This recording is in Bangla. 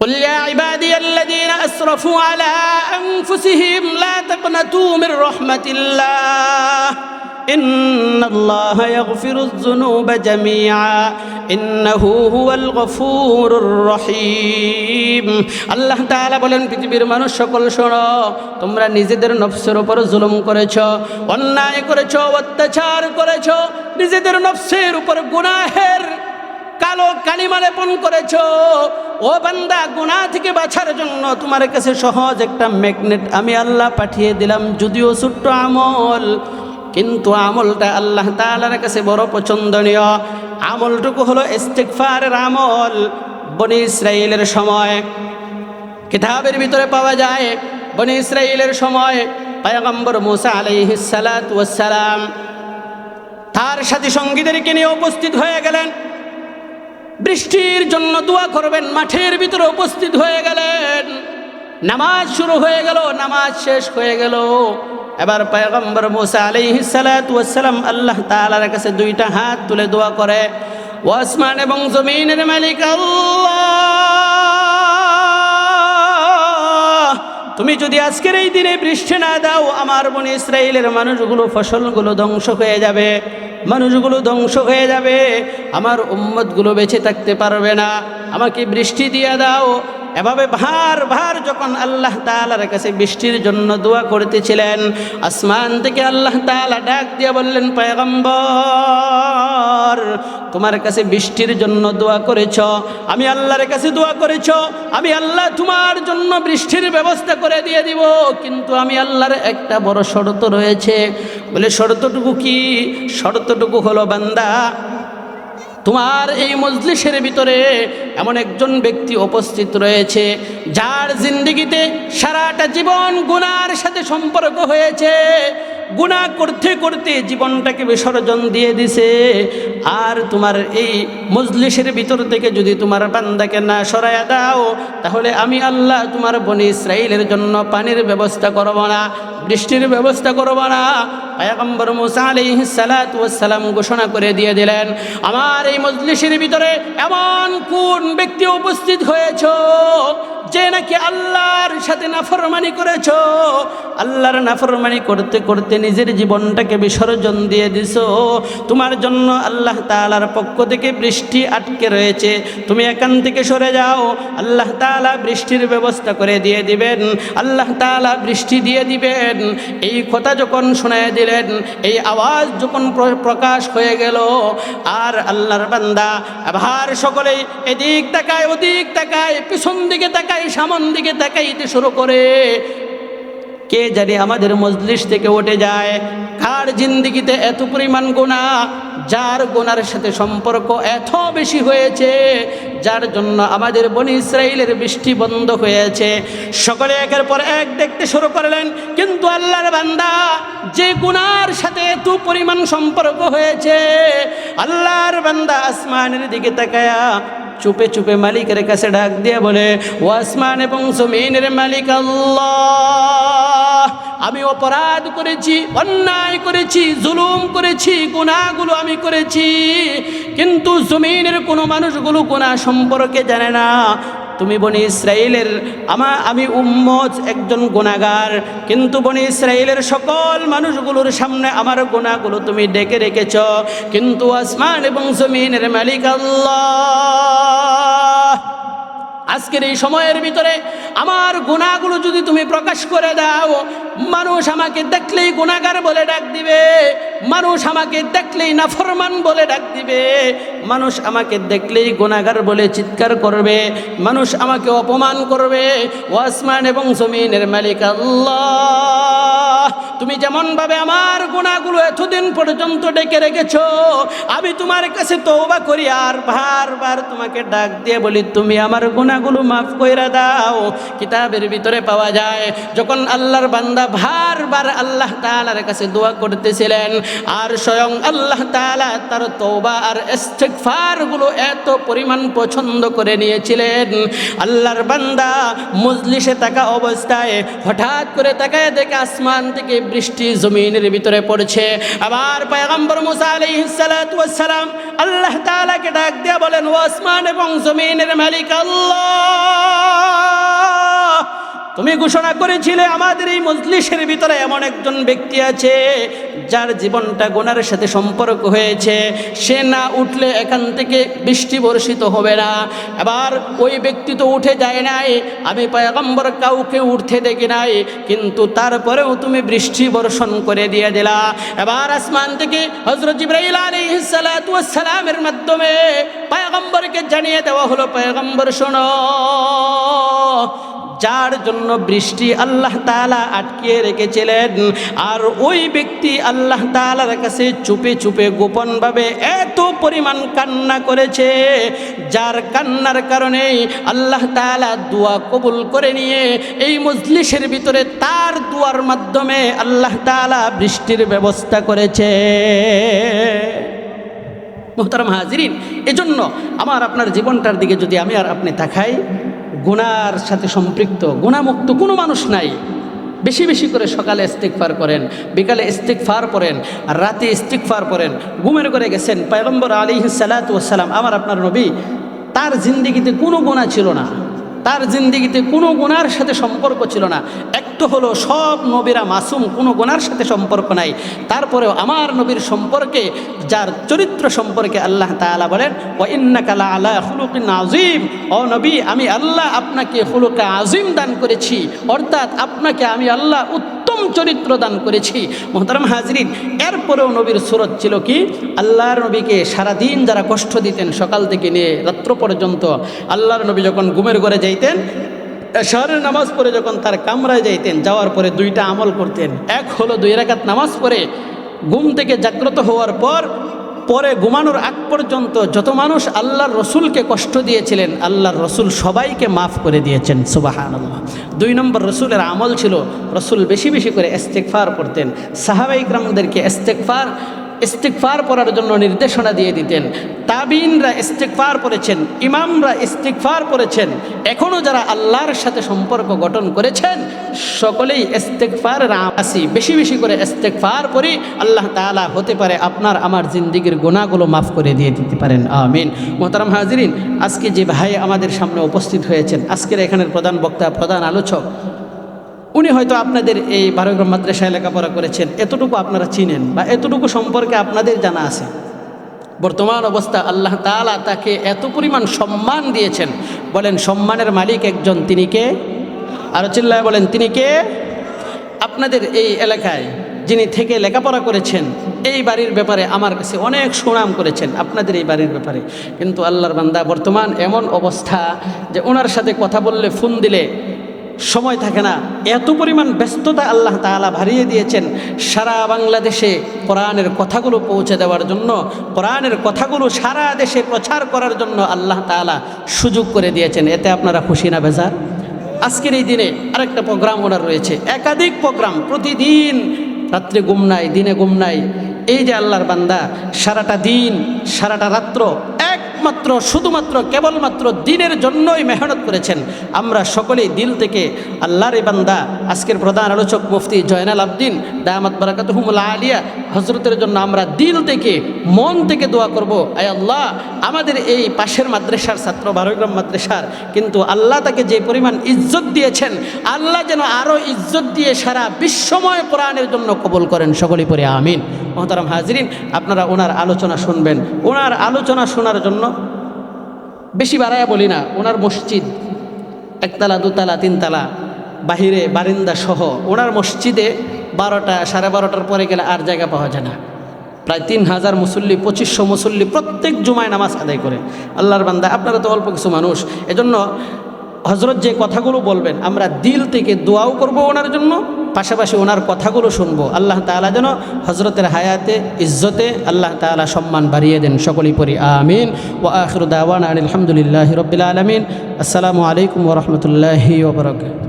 قل يا عبادي الذين أسرفوا على أنفسهم لا تقنطوا من رحمة الله إن الله يغفر الذنوب جميعا إنه هو الغفور الرحيم আল্লাহ তাআলা বলেন পৃথিবীর মানুষ সকল শোনো তোমরা নিজেদের নফসের উপর জুলুম করেছ অন্যায় করেছ অত্যাচার করেছ নিজেদের নফসের উপর গুনাহের কালো কালিমা লেপন করেছ ও বান্দা, গুনাহ থেকে বাঁচার জন্য তোমার কাছে সহজ একটা ম্যাগনেট আমি আল্লাহ পাঠিয়ে দিলাম, যদিও ছোট্ট আমল। কিন্তু আমলটা আল্লাহ তাআলার কাছে বড় পছন্দনীয়। আমলটুকু হলো ইস্তেকফারের আমল। বনি ইসরায়েলের সময় কিতাবের ভিতরে পাওয়া যায়, বনি ইসরায়েলের সময় পায়গম্বর মুসা আলাইহিস সালাতু ওয়াস সালাম তার সাথী সঙ্গীদেরকে নিয়ে উপস্থিত হয়ে গেলেন। বৃষ্টির জন্য দোয়া করবেন, মাঠের ভিতরে উপস্থিত হয়ে গেলেন। নামাজ শুরু হয়ে গেল, নামাজ শেষ হয়ে গেল। এবার পয়গম্বর মুসা ওয়াস সালাম আল্লাহ তাআলার কাছে দুইটা হাত তুলে দোয়া করে ওয়াসমান এবং জমিনের মালিক আল্লাহ, তুমি যদি আজকের এই দিনে বৃষ্টি না দাও, আমার বনে ইসরায়েলের মানুষগুলো ফসলগুলো ধ্বংস হয়ে যাবে, মানুষগুলো ধ্বংস হয়ে যাবে। আমার উম্মতগুলো বেঁচে থাকতে পারবে না। আমাকে বৃষ্টি দিয়ে দাও। এভাবে ভার ভার যখন আল্লাহ তালার কাছে বৃষ্টির জন্য দোয়া করতেছিলেন, আসমান থেকে আল্লাহ তালা ডাক দিয়ে বললেন, পয়গম্বর, তোমার কাছে বৃষ্টির জন্য দোয়া করেছ, আমি আল্লাহর কাছে দোয়া করেছ, আমি আল্লাহ তোমার জন্য বৃষ্টির ব্যবস্থা করে দিয়ে দিব। কিন্তু আমি আল্লাহর একটা বড় শর্ত রয়েছে। বলে, শর্তটুকু কি? শর্তটুকু হলো বান্দা তোমার এই মজলিসের ভিতরে এমন একজন ব্যক্তি উপস্থিত রয়েছে, যার জিন্দিগিতে সারাটা জীবন গুনার সাথে সম্পর্ক হয়েছে। গুণা করতে করতে জীবনটাকে বিসর্জন দিয়ে দিছে। আর তোমার এই মজলিসের ভিতর থেকে যদি তোমার বান্দাকে না সরাইয়া দাও, তাহলে আমি আল্লাহ তোমার বনি ইসরায়েলের জন্য পানির ব্যবস্থা করব না, বৃষ্টির ব্যবস্থা করব না। পায়াগম্বর মুসা আলাইহিস সালাতু ওয়াস সালাম ঘোষণা করে দিয়ে দিলেন, আমার এই মজলিসের ভিতরে এমন কোন ব্যক্তি উপস্থিত হয়েছ, যে নাকি আল্লাহর সাথে নাফরমানি করেছ আল্লাহর নাফরমানি করতে করতে নিজের জীবনটাকে বিসর্জন দিয়ে দিছ। তোমার জন্য আল্লাহ তাআলার পক্ষ থেকে বৃষ্টি আটকে রয়েছে। তুমি এখান থেকে সরে যাও। আল্লাহ তাআলা বৃষ্টির ব্যবস্থা করে দিয়ে দিবেন। আল্লাহ তাআলা বৃষ্টি দিয়ে দিবেন। এই কথা যখন শোনায় দিলেন, এই আওয়াজ যখন প্রকাশ হয়ে গেল, আর আল্লাহর বান্দা আবার সকলেই এদিক তাকায়, ওদিক তাকায়, পিছন দিকে তাকায়, সামন দিকে তাকাইতে শুরু করে। কে জানি আমাদের মজলিস থেকে উঠে যায়? কার জিন্দিগিতে এত পরিমাণ গোনা যার গোনার সাথে সম্পর্ক এত বেশি হয়েছে, যার জন্য আমাদের বনি ইসরায়েলের বৃষ্টি বন্ধ হয়েছে। সকলে একের পর এক দেখতে শুরু করলেন, কিন্তু আল্লাহর বান্দা, যে গুনার সাথে এত পরিমাণ সম্পর্ক হয়েছে, আল্লাহর বান্দা আসমানের দিকে তাকায়া চুপে চুপে মালিকের কাছে ডাক দিয়ে বলে ওয়াসমান এবং জমিনের মালিক আমি অপরাধ করেছি, অন্যায় করেছি, জুলুম করেছি গুণাগুলো আমি করেছি, কিন্তু জমিনের কোনো মানুষগুলো গুণা সম্পর্কে জানে না। তুমি বনি ইসরায়েলের আমা, আমি উম্মত, একজন গুণাগার কিন্তু বনি ইসরায়েলের সকল মানুষগুলোর সামনে আমার গুণাগুলো তুমি ডেকে রেখেছ। কিন্তু আসমান এবং জমিনের মালিক আল্লাহ। আজকের এই সময়ের ভিতরে আমার গুণাগুলো যদি তুমি প্রকাশ করে দাও, মানুষ আমাকে দেখলেই গুণাগার বলে ডাক দিবে, মানুষ আমাকে দেখলেই নাফরমান বলে ডাক দিবে। মানুষ আমাকে দেখলেই গুণাগার বলে চিৎকার করবে, মানুষ আমাকে অপমান করবে। ওয়াসমান এবং জমিনের মালিক আল্লাহ, তুমি যেমনভাবে আমার গুণাগুলো এতদিন পর্যন্ত ডেকে রেখেছো, আমি তোমার কাছে তৌবা করি আর বারবার তোমাকে ডাক দিয়ে বলি, তুমি আমার গুণাগুলো মাফ কইরা দাও। কিতাবের ভিতরে পাওয়া যায়, যখন আল্লাহর বান্দা বারবার আল্লাহ তাআলার কাছে দোয়া করতেছিলেন, আর স্বয়ং আল্লাহ তাআলা তার তৌবা আর ইস্তেকফারগুলো এত পরিমাণ পছন্দ করে নিয়েছিলেন। আল্লাহর বান্দা মজলিসে থাকা অবস্থায় হঠাৎ করে তাকায় দেখে আসমান থেকে বৃষ্টি জমিনের ভিতরে পড়ছে। আবার পয়গম্বর মুসা আলাইহিস সালাতু ওয়াস সালাম আল্লাহ তালাকে ডাক দিয়ে বলেন, ও আসমান এবং জমিনের মালিক আল্লাহ। তুমি ঘোষণা করেছিলে আমাদের এই মজলিসের ভিতরে এমন একজন ব্যক্তি আছে, যার জীবনটা গোনার সাথে সম্পর্ক হয়েছে। সে না উঠলে এখান থেকে বৃষ্টি বর্ষিত হবে না। এবার ওই ব্যক্তি তো উঠে যায় নাই। আমি পয়গম্বর কাউকে উঠতে দেখি নাই, কিন্তু তারপরেও তুমি বৃষ্টি বর্ষণ করে দিয়ে দিলা। এবার আসমান থেকে হজরত জিব্রাইল আলাইহিস সালাতু ওয়াস সালামের মাধ্যমে পয়গম্বরকে জানিয়ে দেওয়া হলো, পয়গম্বর শোনো যার জন্য বৃষ্টি আল্লাহ তালা আটকিয়ে রেখেছিলেন। আর ওই ব্যক্তি আল্লাহ তালার কাছে চুপে চুপে গোপনভাবে এত পরিমাণ কান্না করেছে, যার কান্নার কারণেই আল্লাহ তালা দোয়া কবুল করে নিয়ে এই মজলিসের ভিতরে তার দুয়ার মাধ্যমে আল্লাহ তালা বৃষ্টির ব্যবস্থা করেছে। মোহতারাম হাজিরিন, এজন্য আমার আপনার জীবনটার দিকে যদি আমি আর আপনি তাকাই গুনার সাথে সম্পৃক্ত গুণামুক্ত কোনো মানুষ নাই। বেশি বেশি করে সকালে ইস্তিকফার করেন, বিকালে ইস্তিকফার আর রাতে ইস্তিকফার করেন ঘুমের করে গেছেন। পয়গম্বর আলী সালাতাম আমার আপনার নবী, তার জিন্দিগিতে কোনো গোনা ছিল না। তার জিন্দিগিতে কোনো গোনার সাথে সম্পর্ক ছিল না। একটু হলো সব নবীরা মাসুম, কোনো গোনার সাথে সম্পর্ক নাই। তারপরেও আমার নবীর সম্পর্কে, যার চরিত্র সম্পর্কে আল্লাহ তালা বলেন ও ইন্নাকালা আল্লাহ হুলুকিন আজিম ও নবী, আমি আল্লাহ আপনাকে হুলুকা আজিম দান করেছি। অর্থাৎ আপনাকে আমি আল্লাহ উত্তম চরিত্র দান করেছি। মোহতারাম হাজরিন, এরপরেও নবীর সুরত ছিল কি? আল্লাহর নবীকে সারাদিন যারা কষ্ট দিতেন, সকাল থেকে নিয়ে রাত্র পর্যন্ত আল্লাহর নবী যখন ঘুমের ঘরে যাইতেন শহরের নামাজ পড়ে যখন তার কামরায় যাইতেন, যাওয়ার পরে দুইটা আমল করতেন। এক হলো দুই রাকাত নামাজ পড়ে, ঘুম থেকে জাগ্রত হওয়ার পর পরে ঘুমানোর আগ পর্যন্ত যত মানুষ আল্লাহর রসুলকে কষ্ট দিয়েছিলেন, আল্লাহর রসুল সবাইকে মাফ করে দিয়েছেন সুবাহান আল্লাহ দুই নম্বর রসুলের আমল ছিল রসুল বেশি বেশি করে এস্তেকফার পড়তেন। সাহাবাইকরামদেরকে এস্তেকফার ইস্তেকফার পড়ার জন্য নির্দেশনা দিয়ে দিতেন। তাবিনরা ইস্তিকফার পড়েছেন ইমামরা ইস্তিকফার পড়েছেন এখনও যারা আল্লাহর সাথে সম্পর্ক গঠন করেছেন, সকলেই ইস্তেকফার আসি বেশি বেশি করে ইস্তেকফার পড়ি আল্লাহ তাআলা হতে পারে আপনার, আমার জিন্দিগির গুণাগুলো মাফ করে দিয়ে দিতে পারেন। আমিন। মোহতারাম হাজরিন, আজকে যে ভাই আমাদের সামনে উপস্থিত হয়েছেন, আজকের এখানের প্রধান বক্তা, প্রধান আলোচক, উনি হয়তো আপনাদের এই বারোগ্রাম মাদ্রাসায় লেখাপড়া করেছেন, এতটুকু আপনারা চিনেন বা এতটুকু সম্পর্কে আপনাদের জানা আছে। বর্তমান অবস্থা, আল্লাহ তাআলা তাকে এত পরিমাণ সম্মান দিয়েছেন। বলেন, সম্মানের মালিক একজন, তিনি কে? আরও চিল্লায় বলেন, তিনি কে? আপনাদের এই এলাকায় যিনি থেকে লেখাপড়া করেছেন, এই বাড়ির ব্যাপারে আমার কাছে অনেক সুনাম করেছেন, আপনাদের এই বাড়ির ব্যাপারে। কিন্তু আল্লাহর বান্দা, বর্তমান এমন অবস্থা যে ওনার সাথে কথা বললে, ফোন দিলে সময় থাকে না। এত পরিমাণ ব্যস্ততা আল্লাহ তাআলা ভারিয়ে দিয়েছেন সারা বাংলাদেশে কোরআনের কথাগুলো পৌঁছে দেওয়ার জন্য, কোরআনের কথাগুলো সারা দেশে প্রচার করার জন্য আল্লাহ তাআলা সুযোগ করে দিয়েছেন। এতে আপনারা খুশি না বেজার? আজকের এই দিনে আরেকটা প্রোগ্রাম ওনার রয়েছে। একাধিক প্রোগ্রাম প্রতিদিন রাত্রে ঘুম নাই, দিনে ঘুম নাই। এই যে আল্লাহর বান্দা, সারাটা দিন, সারাটা রাত্র একমাত্র, শুধুমাত্র, কেবলমাত্র দিনের জন্যই মেহনত করেছেন। আমরা সকলেই দিল থেকে আল্লাহর বান্দা, আজকের প্রধান আলোচক মুফতি জয়নাল আবদিন দায়ামাত বারাকাতুহুমুল আলিয়া, হজরতের জন্য আমরা দিল থেকে, মন থেকে দোয়া করব। আয় আল্লাহ, আমাদের এই পাশের মাদ্রাসার ছাত্র, বারোগ্রাম মাদ্রাসার, কিন্তু আল্লাহ তাকে যে পরিমাণ ইজ্জত দিয়েছেন, আল্লাহ যেন আরও ইজ্জত দিয়ে সারা বিশ্বময় কোরআনের জন্য কবল করেন। সকলেই পরে আমিন। মহতারাম হাজরিন, আপনারা ওনার আলোচনা শুনবেন। ওনার আলোচনা শোনার জন্য বেশি বাড়ায়া বলি না, ওনার মসজিদ একতলা, দুতলা, তিনতলা, বাহিরে বারিন্দা সহ, ওনার মসজিদে বারোটা, সাড়ে বারোটার পরে গেলে আর জায়গা পাওয়া যায় না। প্রায় তিন হাজার মুসল্লি, পঁচিশশো মুসল্লি প্রত্যেক জুমায় নামাজ আদায় করে। আল্লাহর বান্দা, আপনারা তো অল্প কিছু মানুষ, এজন্য হজরত যে কথাগুলো বলবেন, আমরা দিল থেকে দোয়াও করব ওনার জন্য, পাশাপাশি ওনার কথাগুলো শুনব। আল্লাহ তালা যেন হজরতের হায়াতে, ইজ্জতে আল্লাহ তালা সম্মান বাড়িয়ে দেন সকলেই পরি আমিন। ও আখরুদ্দাওয়ান দাওয়ান আলহামদুলিল্লাহ রবিল আলমিন। আসসালামু আলাইকুম ওরহমতুল্লাহি ওবরাকাত